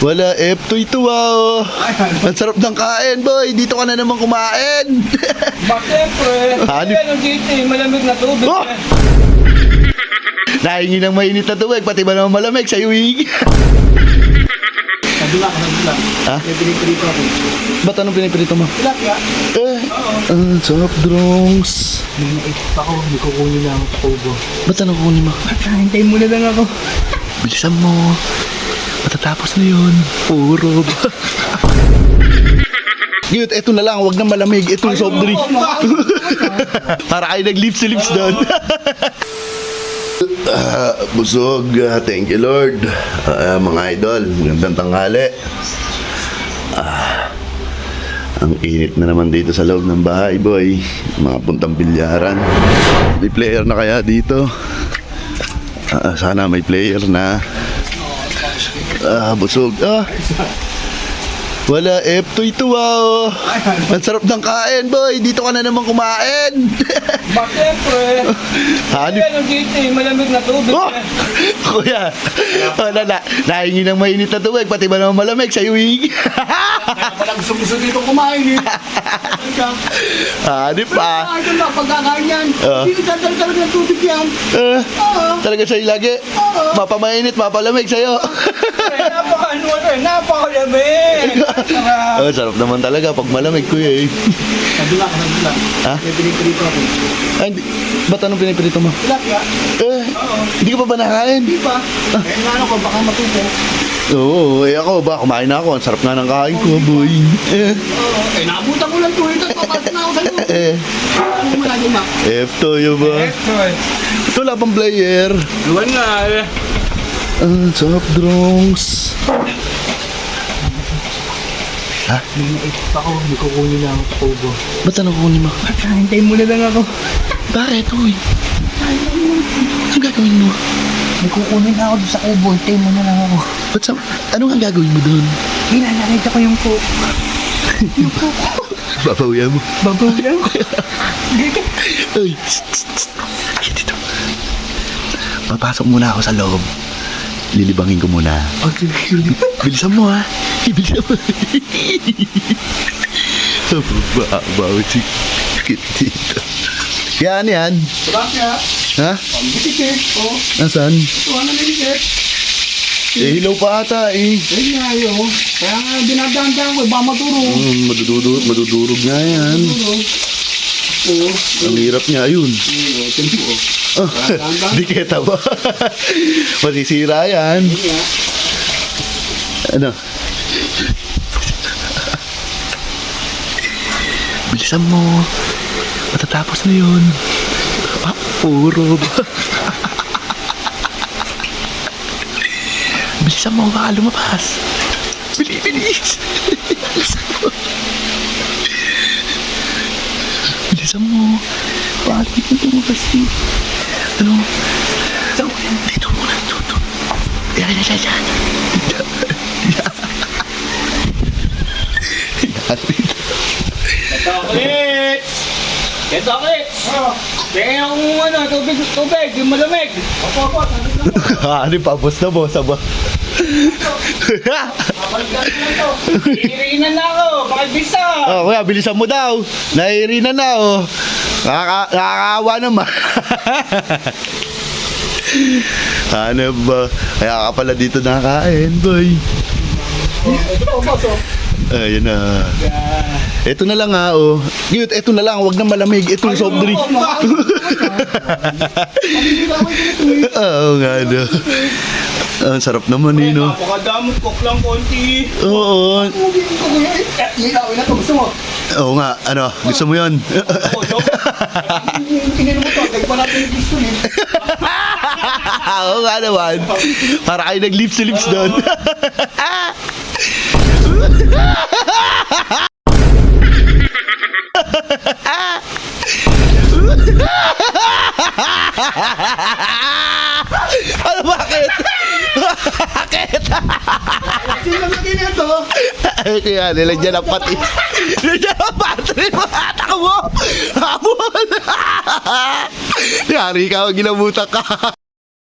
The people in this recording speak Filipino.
Wala, F2 ito ah. oh. Ang sarap ng kain, boy. Dito ka na naman kumain. Ba, siyempre. Hanip. Yan ang dito eh, malamig na tubig. Oh! Nahingi ng mainit na tubig, pati ba naman malamig sa iwig? Nadula ka, nadula. Ha? May pinipirito ako. Ba't anong pinipirito mo? Tilapia. Eh, ah, soft drinks. May naisip ako, may kukunin lang ako sa kubo. Ba't anong kunin mo? Hintay mo na lang ako. Bilisan mo. Matatapos na yun. Puro. Cute, eto na lang, wag na malamig. Itong soft drink. Para kayo nag-lips-lips doon. Ah, busog. Ah, thank you, Lord. Ah, mga idol, magandang tanghali. Ah, ang init na naman dito sa loob ng bahay, boy. Mga puntang bilyaran. May player na kaya dito? Ah, sana may player na. Ah, busog. Ah. Wala, F2 ito oh. Ang sarap ng kain, boy. Dito ka na naman kumain. Ba, siyempre. Hanip. Ang dito eh, malamig na tubig. Oh! Kuya, wala na. Nahingi ng mainit na tubig, pati ba naman malamig sa iwig? Kaya pala gusto gusto dito kumain eh. Hanip pa. Ay, ito na, pagkakain yan. Ah. Hindi nagdadal talaga ng tubig yan. Eh, Oo. talaga sa'yo lagi. Mapamainit, mapalamig sa'yo. Eh, Napaka ano eh, napakalamig. Sarap. oh, sarap naman talaga pag malamig, kuya eh. Nadula ka, nadula. Ha? May pinipirito ako. Ay, hindi. Ba't anong pinipirito mo? Tilapia. Eh, hindi ka pa ba nakain? Di ba? Eh, ano ko, baka matupo. Oo, eh ako ba, kumain na ako. Ang sarap nga ng kain ko, boy. Eh. Eh, naabutan ko lang tuloy. Papasok na ako sa loob. eh. Ano mo lagi, ma? F2 yun ba? Eto eh. Ito wala pang player. Luwan nga eh. Ah. Ha? May naisip ako, kukunin lang ako sa kubo. Ba't anong kunin mo? Hintay mo na lang ako. Bakit, uy? Anong gagawin mo? May kukunin ako doon sa kubo. Hintay mo na lang ako. Ba't sa... Anong ang gagawin mo doon? Hinanakita ko yung po. Babawian mo. Babawian. Uy, tst, tst, tst. Ay, dito. Papasok muna ako sa loob. Lilibangin ko muna. Okay, Bilisan mo, ha? Bilisan mo. Babawi si Kit dito. Yan, yan. Tilapia. Ha? Bitikit. Oh, Nasaan? ito ano na bitikit. Eh, hilaw pa ata, eh. Ayun nga yun. Kaya nga dinadaan-daan ko. Ba maturo. Mm, madudurog, madudurog nga yan. Maturo. Oo. Ang hirap niya, ayun. Oo, tempo. Oh, di kita ba? Masisira yan. Ayun nga. Ano? Bilisan mo. Matatapos na yun. Puro ba? Bilisan mo, baka lumabas. Bili, bilis. Bilisan mo. Bilisan mo. Baka dito lumabas eh. Ano? Saan ko yan? Dito muna. Dito. Yan, yan, yan, yan. Yan. Ketoklit! Ketoklit! Oh. Kaya yung ano, tubig, tubig, yung malamig. Opo, opo, sabi ko. ano pa, boss na boss, aba? Kapalitan ko na to. Iirinan na ako, pakibisa. oh, kuya, bilisan mo daw. Nairina na, oh. Nakaka nakakaawa naman. ano ba? Kaya ka pala dito nakakain, boy. Ito po, boss. oh. Ayun na. Ito na lang ha, oh. Cute, ito na lang. Wag na malamig. Itong soft drink. Oo nga, no. Ang sarap naman, eh, no? Napakadamot kok lang konti. Oo. Tubig ko kuya. Eh, Ilawin na to. Gusto mo? Oo nga, ano, gusto mo yun? Mo to. Dahil pa natin yung gusto eh. Oo nga naman. Para kayo nag-lips-lips doon. ano bakit? bakit? Sino lagi na ito? Ay, kaya nilagyan ng pati. Nilagyan ng battery mo. Takbo! Habol! Yari ka, ginabutan ka.